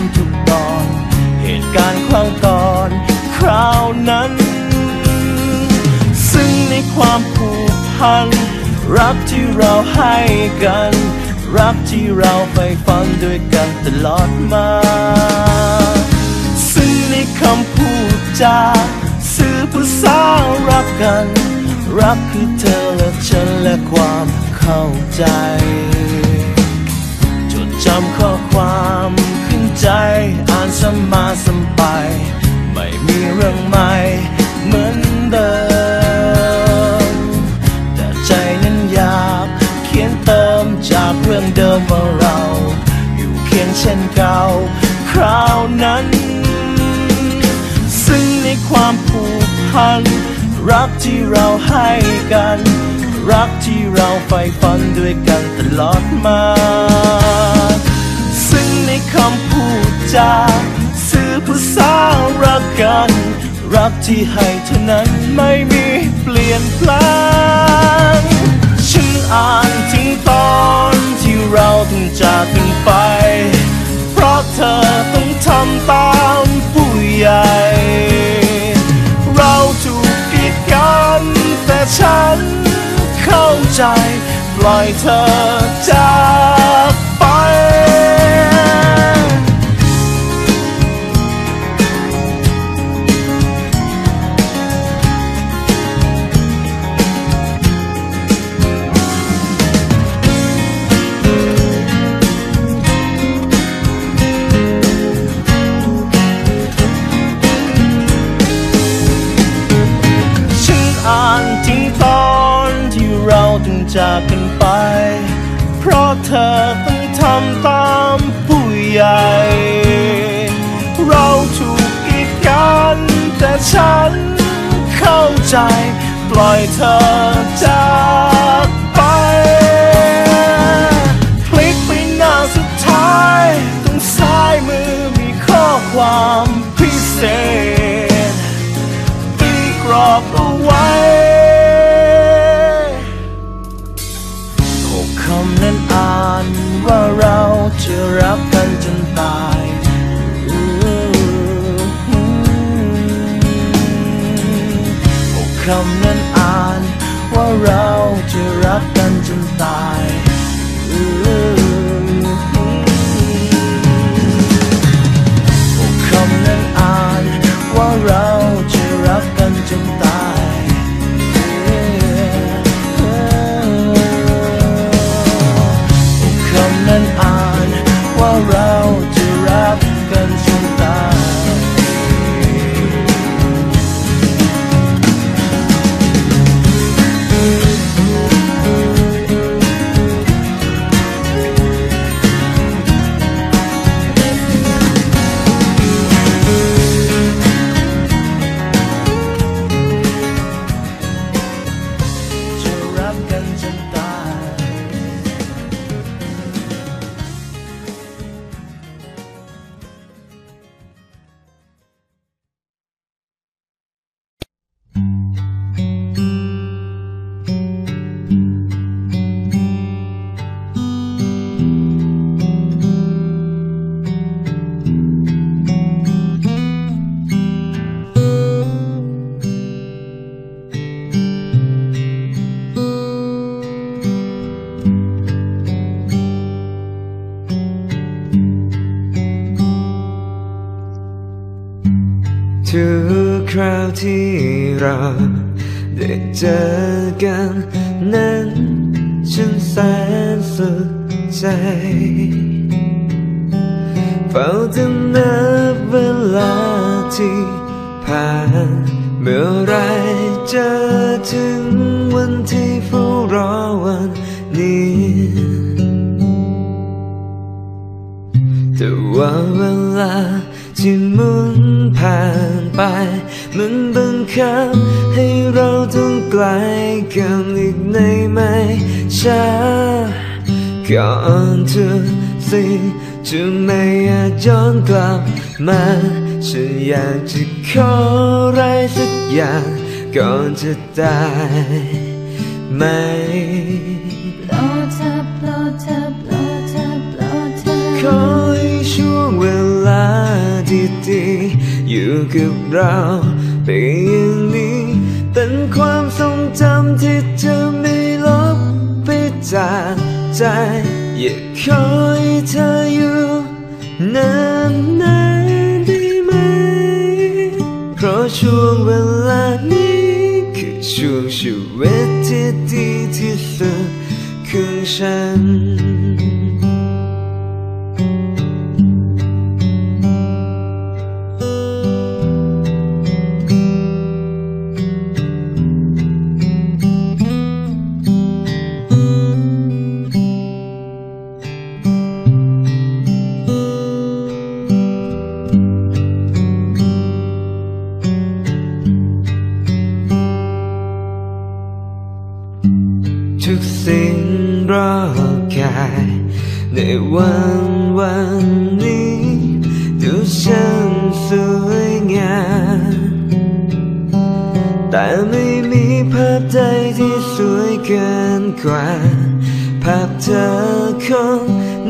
ทุกคำทุกตอน เหตุการณ์ครั้งก่อนคราวนั้น ซึ่งในความผูกพัน รักที่เราให้กัน รักที่เราไปฝันด้วยกันตลอดมา ซึ่งในคำพูดจาสื่อภาษารักกัน รักคือเธอและฉันและความเข้าใจ จดจำข้อความ ใจอ่านซ้ำมาซ้ำไป ไม่มีเรื่องใหม่เหมือนเดิม แต่ใจนั้นอยากเขียนเติมจากเรื่องเดิมว่าเรา อยู่เคียงเช่นเก่า คราวนั้น ซึ่งในความผูกพัน รักที่เราให้กัน รักที่เราใฝ่ฝันด้วยกันตลอดมา ซึ่งในคำพูด จาสื่อภาษารักกัน รักที่ให้เท่านั้นไม่มีเปลี่ยนแปลงฉันอ่านถึงตอนที่เราต้องจากกันไป เพราะเธอต้องทำตามผู้ใหญ่ เราถูกกีดกันแต่ฉันเข้าใจ ปล่อยเธอจาก ฉันเข้าใจ ปล่อยเธอจากไปพลิกไปหน้าสุดท้ายตรงซ้ายมือมีข้อความ ก รัก ทุกคราวที่เราได้เจอกันนั้นฉันแสนสุขใจเฝ้าจะนับเวลาที่ผ่านเมื่อไรจะถึง ว่าเวลาที่มุนผ่านไปมันบังคับให้เราต้องไกลกันอีกในไม่ช้าก่อนทุกสิ่งจะไม่อาจย้อนกลับมาฉันอยากจะขออะไรสักอย่างก่อนจะตายไหมโปรดเธอโปรดเธอโปรดเธอโปรดเธอ ดีๆอยู่กับเราไปอย่างนี้เป็นความทรงจำที่จะไม่ลบไปจากใจอยากขอให้เธออยู่นานๆได้ไหม เพราะช่วงเวลานี้คือช่วงชีวิตที่ดีที่สุดของฉัน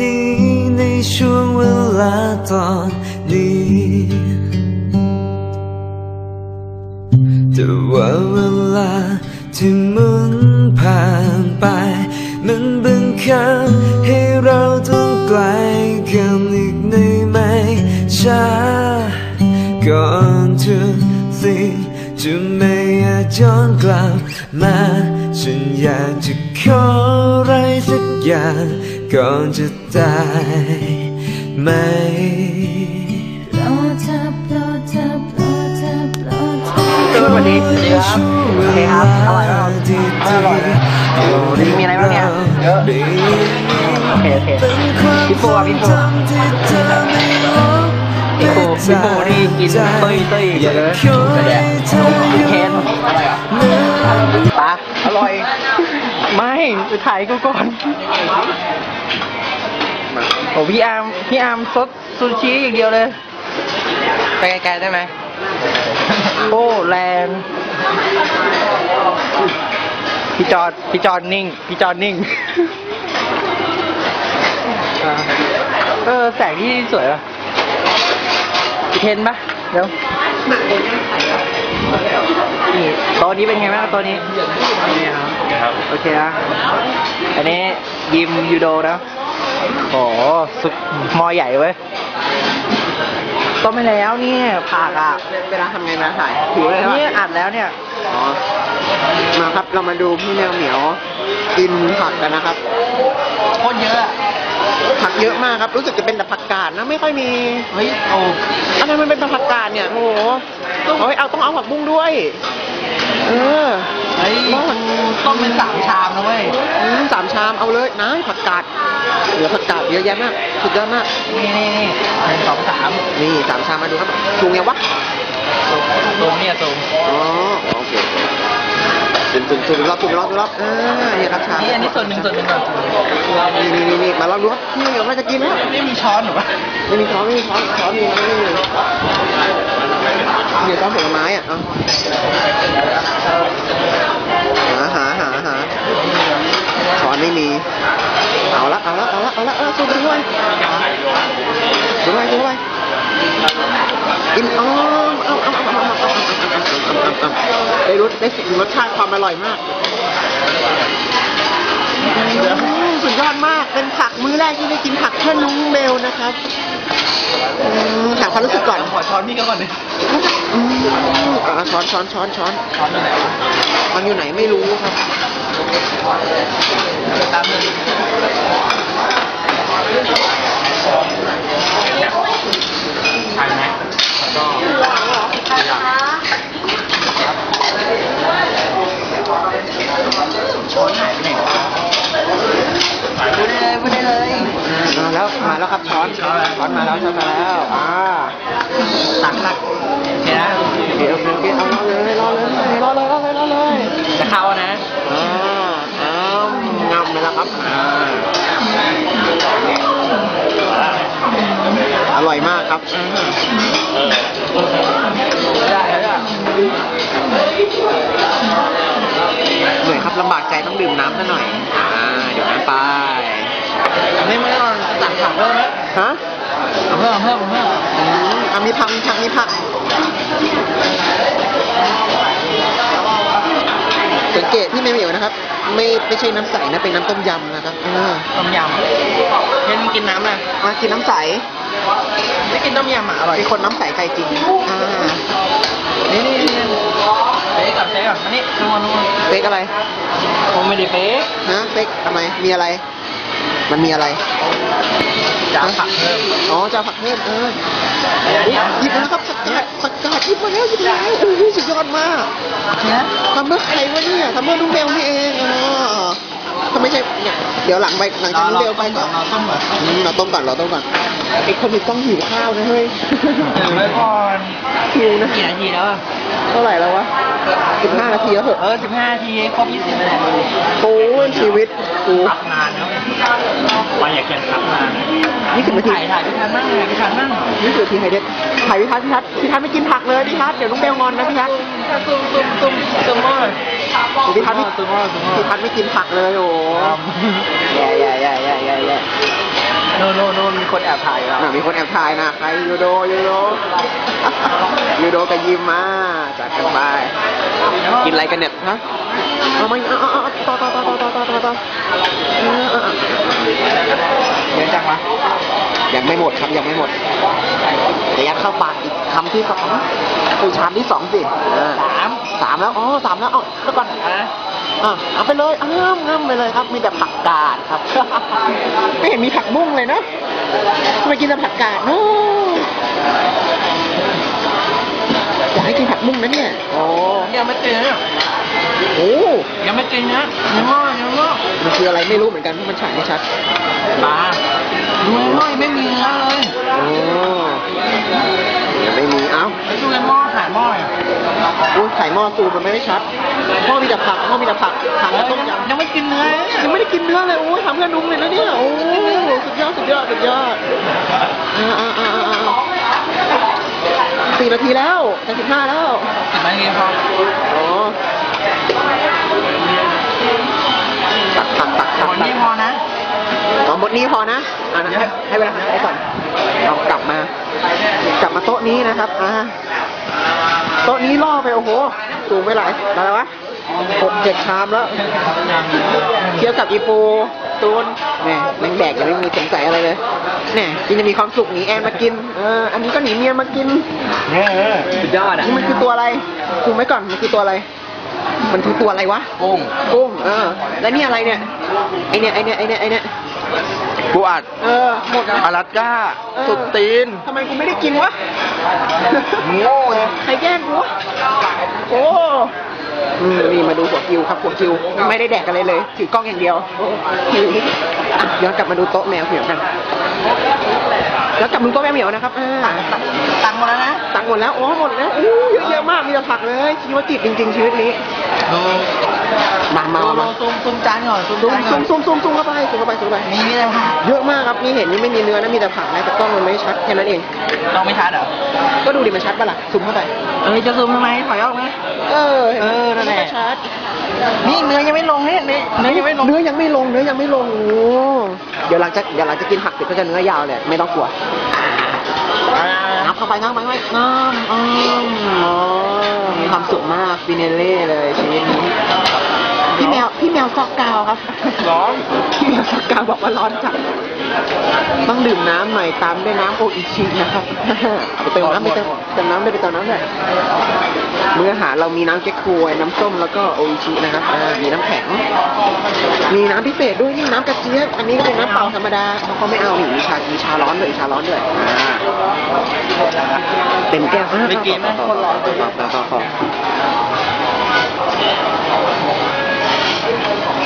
นี้ในช่วงเวลาตอนนี้แต่ว่าเวลาที่มุนผ่านไป มันบังคับให้เราต้องไกลกันอีกในไม่ช้าก่อนทุกสิ่งจะไม่อยาจย้อนกลับมาฉันอยากจะขออะไรสักอย่างก่อนจะ ตายไหมโปรดเธอโปรดเธอโปรดเธอโปรดเธอสวัสดีครับโอเคครับอร่อยมากอร่อยมีอะไรบ้างเนี่ยเยอะโอเคโอเคพี่ปูอะพี่ปูพี่ปูพี่ปูนี่กินเต้ยเต้ยเยอะเลยแต่แดดพี่เคนอะไรอะปลาอร่อย ไม่ถ่ายกูก่อน อ้พี่อาร์มพี่อาร์มซดซูชิอย่างเดียวเลย ไปไกลๆได้ไหมโอ้แรงพี่จอดพี่จอดนิ่ง พี่จอดนิ่งอ่าเออแสงที่สวยป่ะพี่เทนปะเดี๋ยวนี่โตัวนี้เป็นไงบ้างโตัวนี้ครับโอเคนะอันนี้ยิมยูโดนะ โอ้โหสุดมอใหญ่เว้ยต้มไปแล้วเนี่ยผักอะเวลาทำไงนะถ่ายหิวเลยครับนี่อัดแล้วเนี่ยอ๋อมาครับเรามาดูพี่แมวเหมียวกินผักกันนะครับโคตรเยอะอะผักเยอะมากครับ รู้สึกจะเป็นแต่ผักกาดนะไม่ค่อยมีเฮ้ยโอ้อะไรมันเป็นแต่ผักกาดเนี่ยโอ้โหเอาไว้เอาต้องเอาผักบุ้งด้วย เออ เฮ้ยว่ามันต้องเป็นสามชามนะเว้ยอืมสามชามเอาเลยนะผักกาดเหลือผักกาดเยอะแยะมาก สุดยอดมาก นี่นี่นี่หนึ่งสองสามนี่สามชามมาดูครับชูงยังวะตรงเนี่ยตรงอ๋อโอเคจุ่มจุ่มจุ่มรอบจุ่มรอบจุ่มรอบเออนี่ครับชามนี่อันนี้ส่วนหนึ่งส่วนหนึ่งก่อนนี่นี่นี่นี่มาลองดูครับพี่เหมียวน่าจะกินแล้วไม่มีช้อนหรอวะไม่มีช้อนไม่มีช้อนช้อนมีไหมไม่มี มีช้อนผลไม้อะเอาหาหาหาหาช้อนไม่มี เอาละเอาละเอาละเอาละเออซูมด้วยซูมไปซูมไปกินอ๋อเอาเอาเอาเอาเอาเอาเอาได้รสได้รสชาติความอร่อยมากสุดยอดมาก เป็นผักมื้อแรกที่ได้กินผักเพื่อนน้องเบลนะครับถามความรู้สึกก่อนขอช้อนพี่ก่อนดิอืม อะช้อนช้อนช้อนช้อนช้อนอยู่ไหนมันอยู่ไหนไม่รู้ครับตามหนึ่งทันไหมแล้วก็ช้อนหายไปไหน พูดได้เลยพูดได้เลยมาแล้วมาแล้วครับช้อนช้อนมาแล้วช้อนมาแล้วอ่าตักตักโอเคนะโอเคโอเคโอเคเอารอเลยรอเลยรอเลยรอเลยรอเลยจะเข้านะอ่าอ้าวงำไปแล้วครับอ่าอร่อยมากครับได้ได้เหนื่อยครับลำบากใจต้องดื่มน้ำซะหน่อย อ่าเดี๋ยวน้ำไป ไม่ไม่ต้องตักผักเพิ่มไหมฮะเอาเพิ่มเอาเพิ่มเอาเพิ่มอืมอะมีผักมีผักมีผักสังเกตที่ไม่เหมียวนะครับ ไม่ไม่ใช่น้ำใสนะเป็นน้ำต้มยำนะครับอ่าต้มยำเห็นกินน้ำนะมากินน้ำใสไม่กินต้มยำอะอร่อยมีคนน้ำใสใจจริงอ่านี่นี่นี่เป๊กก่อนเป๊กก่อนมานี่นัวนัวเฟกอะไรผมไม่ได้เป๊กฮะเฟกทำไมมีอะไร มันมีอะไรจะเอาผักเพิ่มอ๋อจะเอาผักเพิ่มเออเดี๋ยวเดี๋ยวหยิบมาแล้วครับผักกาดผักกาดหยิบมาแล้วหยิบมาแล้วโอ้โหสุดยอดมากนะทำเพื่อใครวะเนี่ยทำเพื่อลุงเบลนี่เองอ๋อถ้าไม่ใช่เนี่ยเดี๋ยวหลังไปหลังจากลุงเบลไปก็เราต้มก่อนอืมเราต้มก่อนเราต้มก่อนไอ้คนมีกล้องหิวข้าวนะเฮ้ยเดี๋ยวไว้ก่อนหิวนะกี่นาทีแล้วอะเท่าไหร่แล้ววะสิบห้านาทีแล้วเหรอเออสิบห้านาทีครบยี่สิบนาทีโอ้ยชีวิตกูพักนานแล้ว วันอยากเกินพักนานยี่สิบนาทีถ่ายถ่ายพี่ทันนั่งเลยพี่ทันนั่งยี่สิบนาทีไฮเด็ดถ่ายพิทัศน์พิทัศน์พิทัศน์ไม่กินผักเลยพิทัศน์เดี๋ยวลุงเบลงอนนะพิทัศน์ตุ้มตุ้มตุ้มตุ้มมากพิทัศน์ไม่ตุ้มมากตุ้มมากพิทัศน์ไม่กินผักเลยโอ้แย่แย่แย่แย่แย่แย่โน่นโน่นโน่นมีคนแอบถ่ายอยู่อะมีคนแอบถ่ายนะใครยูโดยูโดยู โดกับยิมมาจัดกันไปกินอะไรกันเนี่ยฮะเอามาเอาเอาเอาต่อต่อต่อต่อต่อต่อต่อต่อเออเออเออเดี๋ยวจังวะยังไม่หมดครับยังไม่หมดเดี๋ยวยัดเข้าปากอีกคำที่สองคือชามที่สองสิสามสามแล้วอ๋อสามแล้วเอาแล้วก่อนอะอะเอาไปเลยอ้ามงามไปเลยครับ มีแต่ผักกาดครับไม่เห็นมีผักบุ้งเลยนะทำไมกินแต่ผักกาดเนาะ กให้กินผักบุ้งนะเนี่ยโอ้ยังไม่กินนะโอ้ยังไม่กินนะยังงอยังงอมันคืออะไรไม่รู้เหมือนกันเพราะมันฉายไม่ชัดปลาดูไอ้หม้อยังไม่มีเนื้อเลยโอ้ยังไม่มีเอ้าไอ้ดูไอ้หม้อขายหม้ออะอุ้ยไข่หม้อตูมมันไม่ได้ชัดหม้อมีแต่ผักหม้อมีแต่ผักผักแล้วต้มยำยังไม่กินเนื้อเลยยังไม่ได้กินเนื้อเลยโอ้ยทำเพื่อนนุ่มเลยนะเนี่ยโอ้สุดยอดสุดยอดสุดยอดอ่าอ่าอ่าอ่าอ่า สี่นาทีแล้วจะสิบห้าแล้วสิบนาทีพออ๋อตักตักตักตักคนตันี้กพอนะอ๋อหมดนี้พอนะอ่านะให้ให้เวลาหายก่อนเอากลับมา กลับมาโต๊ะนี้นะครับ อ่า โต๊ะนี้ล่อไปโอ้โห สูงไปหลายอะไรวะ หกเจ็ดชามแล้วเทียบกับอีปูตูนแหม่แม่งแดกยังไม่มีสงสัยอะไรเลยแหน่กินจะมีความสุขหนีแอนมากินเอออันนี้ก็หนีเมียมากินสุดยอดอะนี่มันคือตัวอะไรคุมไว้ก่อนมันคือตัวอะไร มันคือตัวอะไรวะกุ้งกุ้งเออ แล้วนี่อะไรเนี่ยไอเนี่ยไอเนี่ยไอเนี่ยไอเนี่ยปูอัดเออหมดนะอลาสก้าเออสุดตีนทำไมกูไม่ได้กินวะโง่เลยใครแกล้งกูวะโอ้ อืมนี่มาดูหัวคิวครับหัวคิว ไม่ได้แดกอะไรเลย ถือกล้องอย่างเดียวอะย้อนกลับมาดูโต๊ะแมวเหมียวกันแล้วกลับมาดูโต๊ะแมวเหมียวนะครับอ่าตังค์หมดแล้วนะ ตังค์หมดแล้วโอ้หมดแล้วอู้เยอะแยะมากมีแต่ผักเลยชีวจิตจริง ๆชีวิตนี้ ดู มามาดูมาซูมซูมจานก่อนซูมซุ่มจานก่ซุ่อนมซุ่มซุ่มซุ่มเข้าไปซุ่มเข้าไปซุ่มเข้าไป มีมีอะไรบ้างเยอะมากครับนี่เห็นนี่ไม่มีเนื้อนะมีแต่ผักนะแต่กล้องมันไม่ชัดแค่นั้นเองต้องไม่ชัดเหรอก็ดูดิมันชัดปะล่ะซุ่มเข้าไป เอ้ยจะซูมทำไมถอยออกไหม เออห็ไหมเออนั่นแหละ มัก็ชัดนี่เนื้อยังไม่ลงเนี่ยเนื้อเนื้อยังไม่ลงเนื้อยังไม่ลงเนื้อยังไม่ลงโอ้เดี๋ยวหลังจากเดี๋ยวหลังจากกินผักเสร็จก็จะเนื้อยาวเลยไม่ต้องกลัวอ่างับ เข้าไปงับไปงับไปงับอืมอ๋อมีความสุขมากฟินเนเล่เลยชีวิตนี้พี่แมวพี่แมวซอกกาวครับ ร้อน พี่แมวซอกกาวบอกว่าร้อนจัด ต้องดื่มน้ำหน่อยตามด้วยน้ำโออิชินะครับไปเติมน้ำไปเติมเติมน้ำไปเติมน้ำด้วยมื้ออาหารเรามีน้ำเก๊กฮวยน้ำส้มแล้วก็โออิชินะครับมีน้ำแข็ง มีน้ำพิเศษด้วยนี่น้ำกระเจี๊ยบอันนี้ก็เป็นน้ำเปล่าธรรมดาเขาก็ไม่เอานี่มีชามีชาร้อนด้วยชาร้อนด้วยเต็มแก้วเมื่อกี้แม่คนร้อนพอพอพอพอ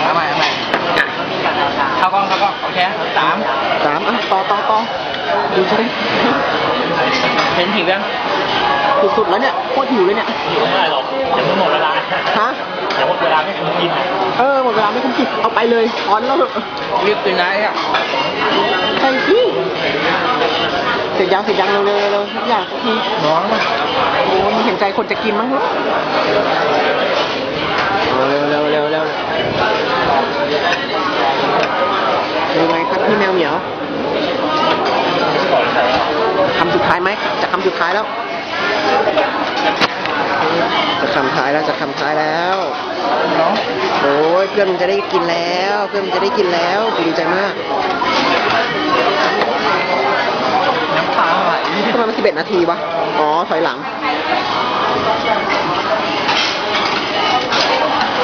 เอาใหม่เอาใหม่ เข้ากล้องเข้ากล้องโอเคสามสามอะต่อต่อต่อดูจะได้เห็นหิวยังสุดๆแล้วเนี่ยโคตรหิวเลยเนี่ยหิวไม่ได้หรอกยังไม่หมดเวลาฮะยังหมดเวลาไม่คุ้มกินเออหมดเวลาไม่คุ้มกินเอาไปเลยออนแล้วเถอะรีบกินนะเนี่ยใช่พี่เสร็จยังเสร็จยังเร็วๆเร็วๆเร็วๆอยากทีร้อนมากโอ้ยมึงเห็นใจคนจะกินมั้งเนอะเออเร็วเร็วเร็วเร็ว ยังไงครับพี่แมวเหมียวคำสุดท้ายไหมจะคำสุดท้ายแล้ว จะคำท้ายแล้วจะคำท้ายแล้วโอ้ยเพื่อนมันจะได้กินแล้ว เพื่อนมันจะได้กินแล้วดีใจมากน้ำตาไหลทำไมมันสิบเอ็ดนาทีวะอ๋อถอยหลัง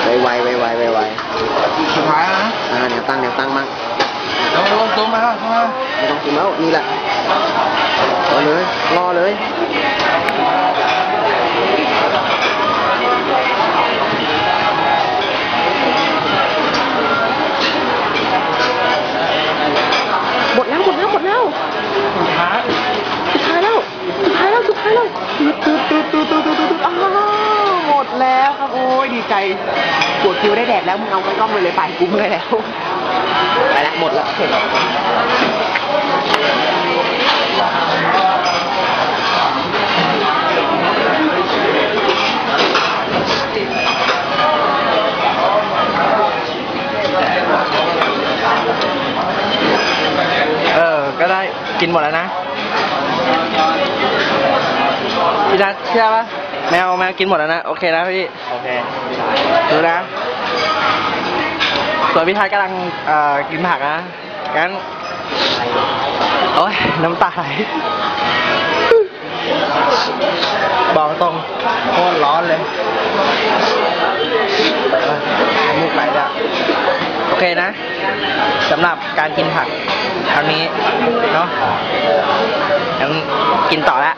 ไวไวไวไวไวไวสุดท้ายแล้วนะอ่าแนวตั้งแนวตั้งมาก เดี๋ยวลงตัวมาเข้ามาไม่ต้องกินแล้วนี่แหละรอเลยรอเลยหมดแล้วหมดแล้วหมดแล้วสุดท้ายสุดท้ายแล้วสุดท้ายแล้วสุดท้ายแล้วตืดตืดตืดตืดตืดตืดตืดอ้าวหมดแล้วครับโอ้ยดีใจปวดคิวได้แดดแล้วมึงเอากล้องไปเลยไปกูเมื่อยแล้ว ไปแล้วหมดแล้วเสร็จเออ ก็ได้กินหมดแล้วนะพี่นัทเชื่อปะแมวแมวกินหมดแล้วนะ โอเคนะพี่ โอเค ดูนะส่ วนพี่ทัศน์กำลังกินผักนะงั้นโอ้ยน้ำตาไหลบอกตรงโคตรร้อนเลยมูกไหลจ้ะโอเคนะสำหรับการกินผักครั้งนี้เนาะงั้นกินต่อละ